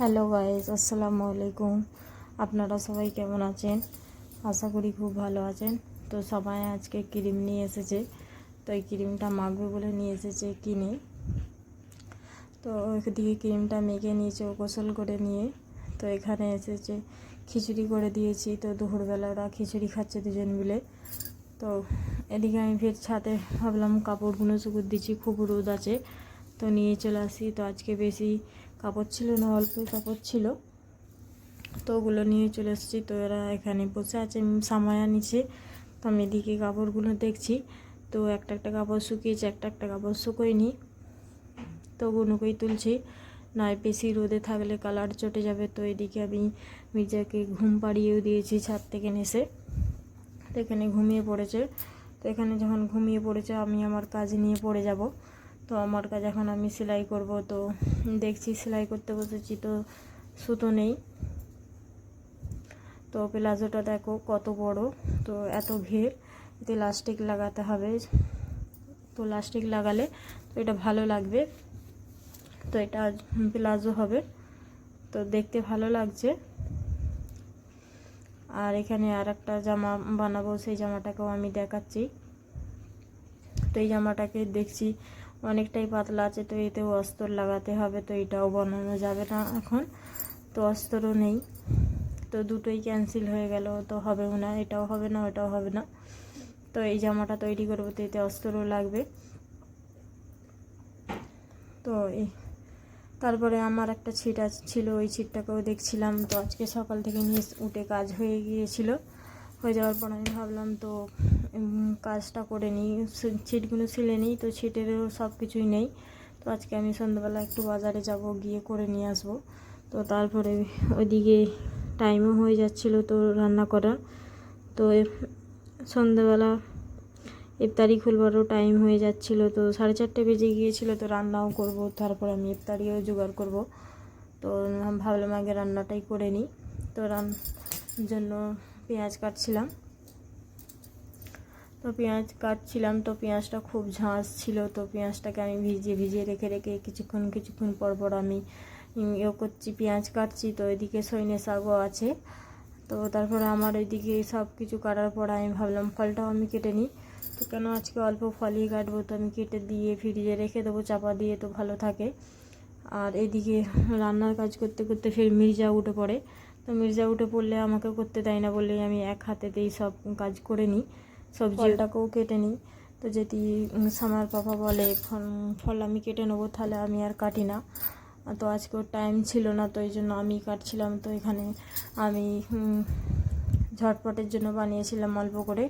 Hello guys আসসালামু আলাইকুম। আপনারা সবাই কেমন আছেন? আশা করি খুব ভালো আছেন। তো সবাই আজকে ক্রিম নিয়ে এসেছে। তো এই ক্রিমটা মাখবে বলে নিয়ে এসেছে কিনে। তো ওইদিকে ক্রিমটা মেখে নিয়েছে ও গোসল করে নিয়ে। তো এখানে এসেছে, খিচুড়ি করে দিয়েছি। তো দুপুরবেলা ওরা খিচুড়ি খাচ্ছে দুজন মিলে। তো এদিকে আমি ফের ছাদে ভাবলাম কাপড়গুলো শুকুর দিচ্ছি, খুব রোদ আছে। তো নিয়ে চলে আসি। তো আজকে বেশি কাপড় ছিল না, অল্পই কাপড় ছিল। তো ওগুলো নিয়ে চলে এসেছি। তো এরা এখানে বসে আছে সামায়া নিচে। তো আমি এদিকে কাপড়গুলো দেখছি। তো একটা একটা কাপড় শুকিয়েছে, একটা একটা কাপড় শুকোয়নি। তো গুনুকেই তুলছি। নয় বেশি রোদে থাকলে কালার চটে যাবে। তো এদিকে আমি মির্জাকে ঘুম পাড়িয়েও দিয়েছি ছাদ থেকে নেসে। তো এখানে ঘুমিয়ে পড়েছে। তো এখানে যখন ঘুমিয়ে পড়েছে, আমি আমার কাজ নিয়ে পড়ে যাব। তো আমার কাজ এখন আমি সেলাই করব, তো দেখছি সেলাই করতে বসেছি, তো সুতো নেই। তো প্লাজোটা দেখো কত বড়, তো এত ঘের, এতে লাস্টিক লাগাতে হবে। তো লাস্টিক লাগালে তো এটা ভালো লাগবে। তো এটা প্লাজো হবে, তো দেখতে ভালো লাগছে। আর এখানে আর একটা জামা বানাবো, সেই জামাটাকেও আমি দেখাচ্ছি। তো এই জামাটাকে দেখছি অনেকটাই পাতলা আছে, তো এতেও অস্তর লাগাতে হবে, তো এটাও বানানো যাবে না এখন। তো অস্তরও নেই। তো দুটোই ক্যান্সেল হয়ে গেল, তো হবেও না, এটাও হবে না, ওটাও হবে না। তো এই জামাটা তৈরি করব, তো এতে অস্তরও লাগবে। তো এই, তারপরে আমার একটা ছিট ছিল, ওই ছিটটাকেও দেখছিলাম। তো আজকে সকাল থেকে নিয়ে উঠে কাজ হয়ে গিয়েছিল। হয়ে যাওয়ার পর আমি ভাবলাম, তো কাজটা করে নিই ছিটগুলো ছিলে নিই, তো ছিটেরও সব কিছুই নেই। তো আজকে আমি সন্ধ্যাবেলা একটু বাজারে যাব, গিয়ে করে নিয়ে আসব। তো তারপরে ওইদিকে টাইমও হয়ে যাচ্ছিল তো রান্না করা তো সন্ধ্যাবেলা ইফতারি খুলবারও টাইম হয়ে যাচ্ছিল তো সাড়ে চারটে বেজে গিয়েছিল তো রান্নাও করব, তারপর আমি ইফতারিও জোগাড় করব। তো ভাবলাম আগে রান্নাটাই করে নিই। তো রান, জন্য পেঁয়াজ কাটছিলাম। তো পেঁয়াজ কাটছিলাম, তো পেঁয়াজটা খুব ঝাঁস ছিল, তো পেঁয়াজটাকে আমি ভিজিয়ে ভিজিয়ে রেখে রেখে কিছুক্ষণ কিছুক্ষণ পর পর আমি ইয়ে করছি, পেঁয়াজ কাটছি, তো এদিকে সৈনে শাকও আছে। তো তারপরে আমার ওইদিকে সব কিছু কাটার পর আমি ভাবলাম, ফলটাও আমি কেটে নিই। তো কেন আজকে অল্প ফলই কাটবো? তো আমি কেটে দিয়ে ফ্রিজে রেখে দেবো, চাপা দিয়ে তো ভালো থাকে। আর এদিকে রান্নার কাজ করতে করতে ফের মির্জা উঠে পড়ে। তো মির্জা উঠে পড়লে আমাকে করতে দেয় না বলে আমি এক হাতেতেই সব কাজ করে নিই। সবজিটাকেও কেটে নিই। তো যদি সামার পাপা বলে ফল ফল আমি কেটে নেব তাহলে আমি আর কাটি না। তো আজকে ওর টাইম ছিল না তো এই জন্য আমি কাটছিলাম। তো এখানে আমি ঝটপটের জন্য বানিয়েছিলাম অল্প করে।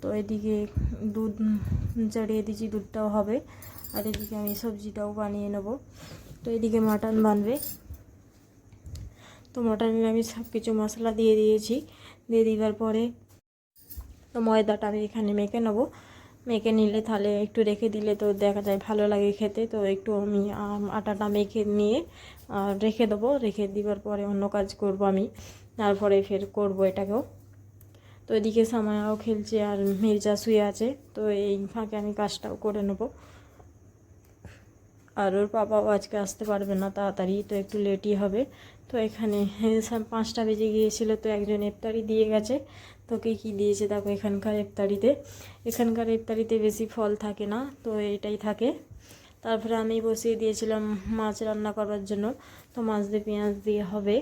তো এদিকে দুধ জড়িয়ে দিয়েছি দুধটাও হবে। আর এদিকে আমি সবজিটাও বানিয়ে নেব। তো এদিকে মাটন বানবে। তো মাটনে আমি সব কিছু মশলা দিয়ে দিয়েছি। দিয়ে দেওয়ার পরে তো ময়দাটা আমি এখানে মেখে নেব। মেখে নিলে তাহলে একটু রেখে দিলে তো দেখা যায় ভালো লাগে খেতে। তো একটু আমি আটাটা মেখে নিয়ে রেখে দেবো। রেখে দেওয়ার পরে অন্য কাজ করব আমি। তারপরে ফের করব এটাকেও। তো এদিকে সামায়াও খেলছে আর মির্জা শুয়ে আছে। তো এই ফাঁকে আমি কাজটাও করে নেব। আর ওর বাবাও আজকে আসতে পারবে না, তাড়াতাড়ি। তো একটু লেটই হবে। তো এখানে সব পাঁচটা বেজে গিয়েছিল, তো একজন ইফতারি দিয়ে গেছে। তোকে কি দিয়েছে দেখো এখানকার ইফতারিতে। এখানকার ইফতারিতে বেশি ফল থাকে না, তো এটাই থাকে। তারপরে আমি বসিয়ে দিয়েছিলাম মাছ রান্না করার জন্য, তো মাছ দিয়ে পেঁয়াজ দিয়ে হবে।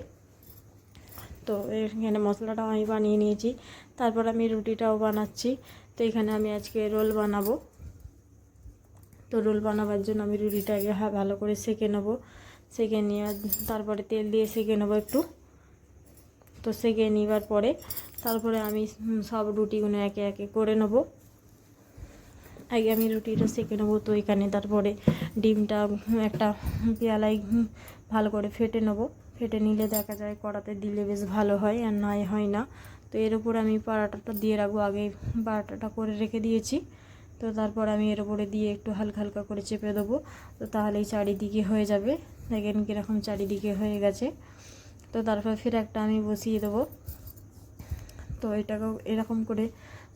তো এখানে মশলাটাও আমি বানিয়ে নিয়েছি, তারপর আমি রুটিটাও বানাচ্ছি। তো এখানে আমি আজকে রোল বানাবো। তো রোল বানাবার জন্য আমি রুটিটাকে ভালো করে সেঁকে নেব। সেঁকে নিয়ে তারপরে তেল দিয়ে সেঁকে নেব একটু। তো সেঁকে নেবার পরে তারপরে আমি সব রুটিগুলো একে একে করে নেব। আগে আমি রুটিটা সেঁকে নেব তো এখানে, তারপরে ডিমটা একটা পেয়ালায় ভালো করে ফেটে নেব। ফেটে নিলে দেখা যায় কড়াতে দিলে বেশ ভালো হয় আর নাই হয় না। তো এর উপর আমি পাড়াটাটা দিয়ে রাখব। আগে পাড়াটাটা করে রেখে দিয়েছি। তো তারপর আমি এর উপরে দিয়ে একটু হালকা হালকা করে চেপে দেবো। তো তাহলেই চারিদিকে হয়ে যাবে। দেখেন কীরকম চারিদিকে হয়ে গেছে। তো তারপর ফের একটা আমি বসিয়ে দেবো। তো এটাকেও এরকম করে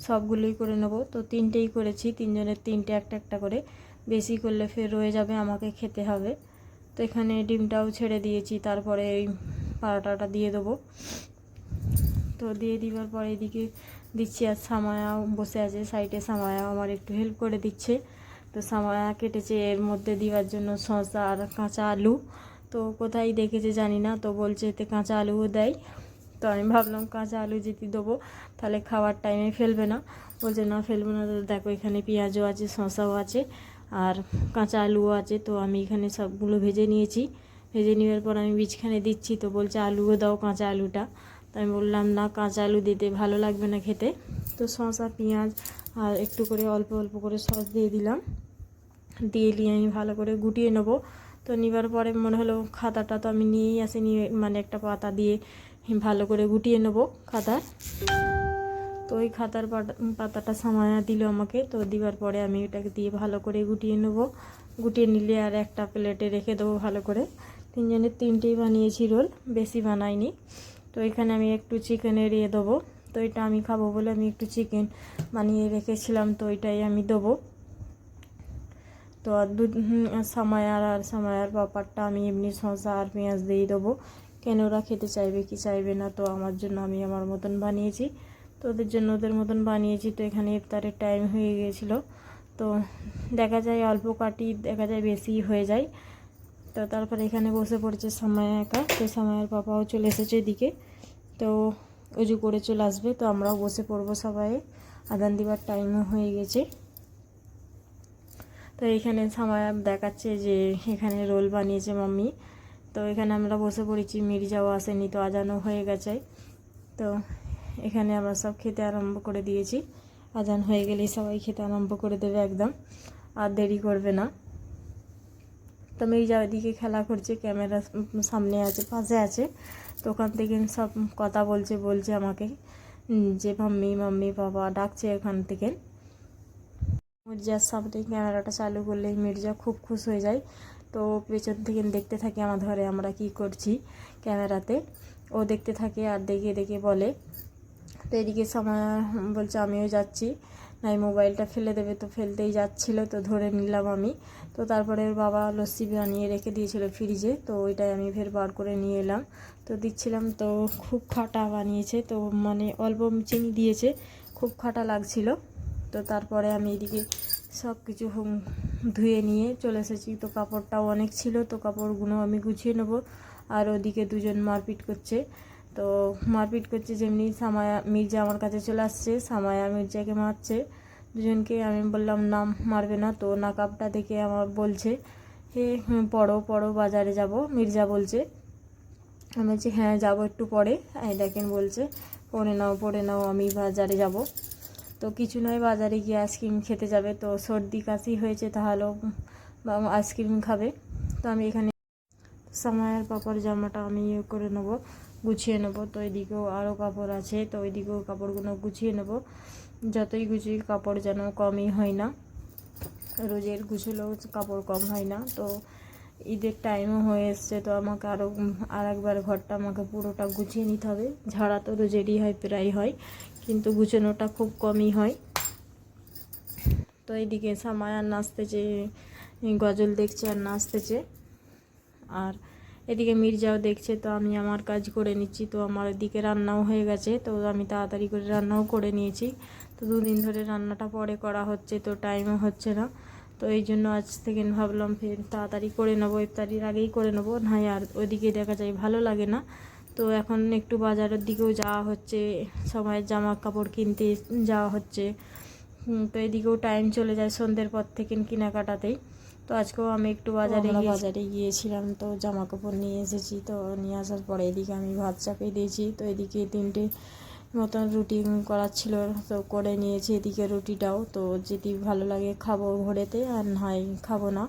সবগুলোই করে নেব। তো তিনটেই করেছি, তিনজনের তিনটে একটা একটা করে। বেশি করলে ফের রয়ে যাবে, আমাকে খেতে হবে। তো এখানে ডিমটাও ছেড়ে দিয়েছি, তারপরে এই পাড়াটাটা দিয়ে দেবো। তো দিয়ে দিবার পরে এদিকে দিচ্ছি আর সামায়াও বসে আছে, সাইডে সামায়াও আমার একটু হেল্প করে দিচ্ছে। তো সামায়া কেটেছে এর মধ্যে দেওয়ার জন্য শসা আর কাঁচা আলু। তো কোথায় দেখেছে জানি না, তো বলছে এতে কাঁচা আলুও দেয়। তো আমি ভাবলাম কাঁচা আলু যদি দেবো, তাহলে খাওয়ার টাইমে ফেলবে না। বলছে, না, ফেলব না, তো দেখো এখানে পেঁয়াজও আছে, শসাও আছে আর কাঁচা আলুও আছে। তো আমি এখানে সবগুলো ভেজে নিয়েছি। ভেজে নেওয়ার পর আমি বীজখানে দিচ্ছি। তো বলছে, আলুও দাও কাঁচা আলুটা। তো আমি বললাম, না, কাঁচা আলু দিতে ভালো লাগবে না খেতে। তো শসা, পেঁয়াজ আর একটু করে অল্প অল্প করে সস দিয়ে দিলাম। দিয়ে নিয়ে আমি ভালো করে গুটিয়ে নেব। তো নেবার পরে মনে হলো খাতাটা তো আমি নিয়েই আসি, নিয়ে মানে একটা পাতা দিয়ে ভালো করে গুটিয়ে নেব খাতার। তো ওই খাতার পাতা- পাতাটা সামায়া দিল আমাকে, তো দিবার পরে আমি এটাকে দিয়ে ভালো করে গুটিয়ে নেব। গুটিয়ে নিলে আর একটা প্লেটে রেখে দেবো ভালো করে। তিনজনের তিনটেই বানিয়েছি রোল, বেশি বানাইনি। তো এখানে আমি একটু চিকেনের ইয়ে দেবো। তো এটা আমি খাব বলে আমি একটু চিকেন বানিয়ে রেখেছিলাম, তো এটাই আমি দেবো। তো সামায়ার আর সামায়ার ব্যাপারটা আমি এমনি শসা আর পেঁয়াজ দিয়ে দেবো। কেন ওরা খেতে চাইবে কি চাইবে না, তো আমার জন্য আমি আমার মতন বানিয়েছি। তো ওদের জন্য ওদের মতন বানিয়েছি, তো এখানে ইফতারের টাইম হয়ে গিয়েছিল। তো দেখা যায় অল্প কাটি দেখা যায় বেশি হয়ে যায়। তো তারপরে এখানে বসে পড়েছে সামায়া একা, তো সামায়ার পাপাও চলে এসেছে এদিকে। তো উজু করে চলে আসবে, তো আমরাও বসে পড়ব সবাই। আদান দিবার টাইমও হয়ে গেছে। তো এখানে সামায়া দেখাচ্ছে যে এখানে রোল বানিয়েছে মাম্মি। তো এখানে আমরা বসে পড়েছি মির্জাও আসেনি তো আজানও হয়ে গেছে। তো এখানে আমরা সব খেতে আরম্ভ করে দিয়েছি। আজান হয়ে গেলেই সবাই খেতে আরম্ভ করে দেবে একদম, আর দেরি করবে না। তো মির্জা ওইদিকে খেলা করছে, ক্যামেরা সামনে আছে, পাশে আছে। তো ওখান থেকে সব কথা বলছে বলছে আমাকে যে মাম্মি মাম্মি বাবা ডাকছে এখান থেকে। মির্জার সামনে ক্যামেরাটা চালু করলে মির্জা খুব খুশ হয়ে যায়। তো পেছন থেকে দেখতে থাকে আমার ধরে আমরা কি করছি ক্যামেরাতে। ও দেখতে থাকে আর দেখে দেখে বলে, তো এদিকে সময়, বলছে আমিও যাচ্ছি। নাই মোবাইলটা ফেলে দেবে তো ফেলতেই যাচ্ছিল, তো ধরে নিলাম আমি। তো তারপরে বাবা লস্যি বানিয়ে রেখে দিয়েছিল ফ্রিজে, তো ওইটাই আমি ফের বার করে নিয়ে এলাম। তো দিচ্ছিলাম তো খুব খাটা বানিয়েছে, তো মানে অল্প চিনি দিয়েছে, খুব খাটা লাগছিল। তো তারপরে আমি এদিকে সব কিছু ধুয়ে নিয়ে চলে এসেছি। তো কাপড়টাও অনেক ছিল, তো কাপড়গুলো আমি গুছিয়ে নেব। আর ওদিকে দুজন মারপিট করছে। তো মারপিট করছে যেমনি সামায়া মির্জা আমার কাছে চলে আসছে, সামায়া মির্জাকে মারছে। দুজনকে আমি বললাম, না, মারবে না। তো নাকাবটা দেখে আমার বলছে, হে পড়ো পড়ো, বাজারে যাব। মির্জা বলছে, আমি বলছি হ্যাঁ যাব একটু পরে। এই দেখেন বলছে পরে নাও পরে নাও, আমি বাজারে যাব। তো কিছু নয়, বাজারে গিয়ে আইসক্রিম খেতে যাবে। তো সর্দি, কাশি হয়েছে তাহলেও আইসক্রিম খাবে। তো আমি এখানে সামায়ের পাপার জামাটা আমি ইয়ে করে নেব, গুছিয়ে নেব। তো এদিকেও আরও কাপড় আছে, তো ওইদিকেও কাপড়গুলো গুছিয়ে নেব। যতই গুছিয়ে কাপড় যেন কমই হয় না। রোজের গুছলেও কাপড় কম হয় না। তো ঈদের টাইমও হয়ে এসছে, তো আমাকে আরও আর একবার ঘরটা আমাকে পুরোটা গুছিয়ে নিতে হবে। ঝাড়া তো রোজেরই হয়, প্রায় হয়। কিন্তু গুছানোটা খুব কমই হয়। তো এইদিকে সামায় আর নাচতেছে, গজল দেখছে আর নাচতেছে। আর এদিকে মির্জাও দেখছে, তো আমি আমার কাজ করে নিচ্ছি, তো আমার এদিকে রান্নাও হয়ে গেছে, তো আমি তাড়াতাড়ি করে রান্নাও করে নিয়েছি। তো দুদিন ধরে রান্নাটা পরে করা হচ্ছে, তো টাইমও হচ্ছে না। তো এই জন্য আজ থেকে ভাবলাম ফের তাড়াতাড়ি করে নেব, ইফতারির আগেই করে নেব, না আর ওইদিকে দেখা যায় ভালো লাগে না। তো এখন একটু বাজারের দিকেও যাওয়া হচ্ছে সবাই জামা কাপড় কিনতে যাওয়া হচ্ছে। তো এদিকেও টাইম চলে যায় সন্ধ্যের পর থেকে কেনাকাটাতেই। তো আজকেও আমি একটু বাজারে বাজারে গিয়েছিলাম তো জামা কাপড় নিয়ে এসেছি তো নিয়ে আসার পরে এদিকে আমি ভাত চাপিয়ে দিয়েছি তো এদিকে তিনটে মতন রুটি করার ছিল তো করে নিয়েছি এদিকে রুটিটাও। তো যদি ভালো লাগে খাব ভোরেতে আর নয় খাব না।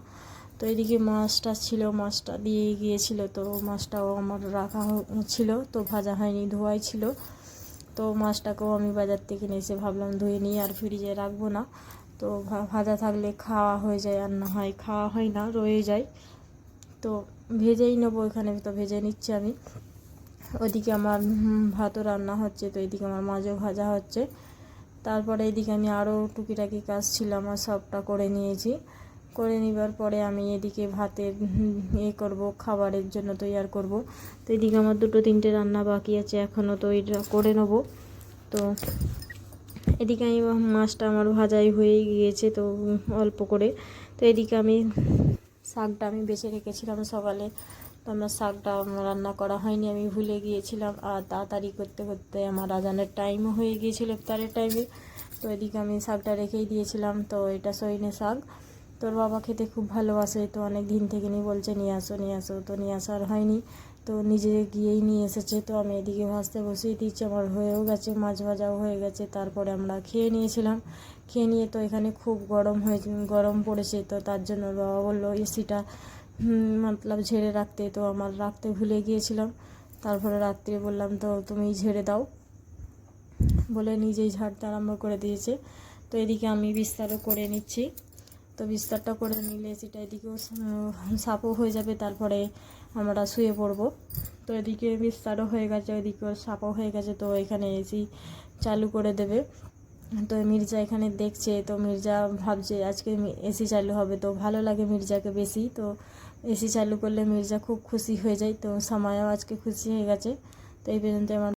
তো এদিকে মাছটা ছিল, মাছটা দিয়ে গিয়েছিল তো মাছটাও আমার রাখা ছিল তো ভাজা হয়নি, ধোয়াই ছিল। তো মাছটাকেও আমি বাজার থেকে নিয়ে এসে ভাবলাম ধুয়ে নিই আর ফ্রিজে রাখব না। তো ভাজা থাকলে খাওয়া হয়ে যায় আর না হয় খাওয়া হয় না, রয়ে যায়। তো ভেজেই নেব এখানে তো ভেজে নিচ্ছি আমি। ওইদিকে আমার ভাতও রান্না হচ্ছে তো এদিকে আমার মাছও ভাজা হচ্ছে। তারপরে এদিকে আমি আরও টুকিটাকি কাজ ছিল, আমার সবটা করে নিয়েছি। করে নিবার পরে আমি এদিকে ভাতের এ করব, খাবারের জন্য তৈয়ার করব। তো এদিকে আমার দুটো তিনটে রান্না বাকি আছে, এখনও তো এটা করে নেব। তো এদিকে আমি মাছটা আমার ভাজাই হয়ে গিয়েছে তো অল্প করে। তো এদিকে আমি শাকটা আমি বেছে রেখেছিলাম সকালে। তো আমার শাকটা রান্না করা হয়নি, আমি ভুলে গিয়েছিলাম। আর তাড়াতাড়ি করতে করতে আমার আজানের টাইমও হয়ে গিয়েছিল ইফতারের টাইমে তো এদিকে আমি শাকটা রেখেই দিয়েছিলাম, তো এটা সইনে শাক। তোর বাবা খেতে খুব ভালোবাসে, তো অনেক দিন থেকে নিয়ে বলছে, নিয়ে আসো নিয়ে আসো। তো নিয়ে আসার হয়নি, তো নিজে গিয়েই নিয়ে এসেছে। তো আমি এদিকে ভাজতে বসিয়ে দিচ্ছি, আমার হয়েও গেছে, মাছ ভাজাও হয়ে গেছে। তারপরে আমরা খেয়ে নিয়েছিলাম। খেয়ে নিয়ে তো এখানে খুব গরম হয়ে, গরম পড়েছে, তো তার জন্য বাবা বলল, এসিটা মতলব ঝেড়ে রাখতে। তো আমার রাখতে ভুলে গিয়েছিলাম। তারপরে রাত্রে বললাম, তো তুমি ঝেড়ে দাও। বলে নিজেই ঝাড়তে আরম্ভ করে দিয়েছে। তো এদিকে আমি বিস্তারও করে নিচ্ছি। তো বিস্তারটা করে নিলে সেটা এদিকেও সাপও হয়ে যাবে, তারপরে আমরা শুয়ে পড়ব। তো এদিকে বিস্তারও হয়ে গেছে ওইদিকেও সাপও হয়ে গেছে, তো এখানে এসি চালু করে দেবে। তো মির্জা এখানে দেখছে, তো মির্জা ভাবছে আজকে এসি চালু হবে, তো ভালো লাগে মির্জাকে বেশি। তো এসি চালু করলে মির্জা খুব খুশি হয়ে যায়, তো সময়ও আজকে খুশি হয়ে গেছে। তো এই পর্যন্ত আমার